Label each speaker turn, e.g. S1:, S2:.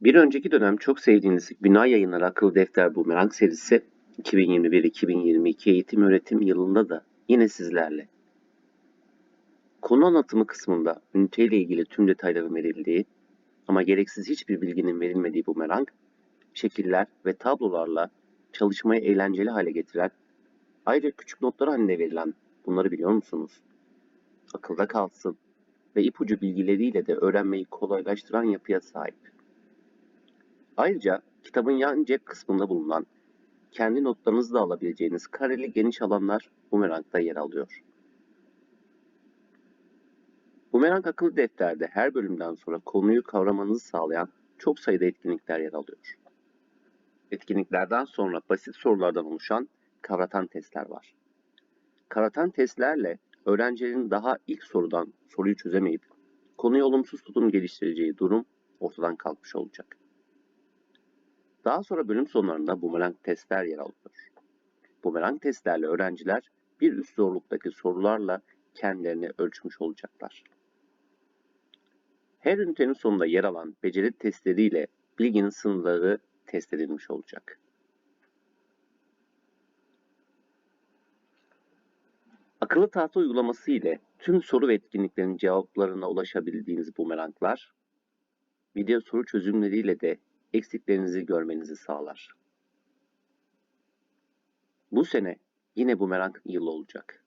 S1: Bir önceki dönem çok sevdiğiniz Günay Yayınları Akıllı Defter Bumerang serisi 2021-2022 eğitim öğretim yılında da yine sizlerle. Konu anlatımı kısmında üniteyle ilgili tüm detayların verildiği ama gereksiz hiçbir bilginin verilmediği Bumerang, şekiller ve tablolarla çalışmayı eğlenceli hale getiren, ayrıca küçük notlar halinde verilen bunları biliyor musunuz? Akılda kalsın ve ipucu bilgileriyle de öğrenmeyi kolaylaştıran yapıya sahip. Ayrıca kitabın yan cep kısmında bulunan kendi notlarınızı da alabileceğiniz kareli geniş alanlar Bumerang'da yer alıyor. Bumerang akıllı defterde her bölümden sonra konuyu kavramanızı sağlayan çok sayıda etkinlikler yer alıyor. Etkinliklerden sonra basit sorulardan oluşan kavratan testler var. Kavratan testlerle öğrencilerin daha ilk sorudan soruyu çözemeyip konuya olumsuz tutum geliştireceği durum ortadan kalkmış olacak. Daha sonra bölüm sonlarında bumerang testler yer alıyor. Bumerang testlerle öğrenciler bir üst zorluktaki sorularla kendilerini ölçmüş olacaklar. Her ünitenin sonunda yer alan beceri testleriyle bilginin sınırları test edilmiş olacak. Akıllı tahta uygulaması ile tüm soru ve etkinliklerin cevaplarına ulaşabildiğiniz bumeranglar, video soru çözümleriyle de eksiklerinizi görmenizi sağlar. Bu sene yine bumerang yılı olacak.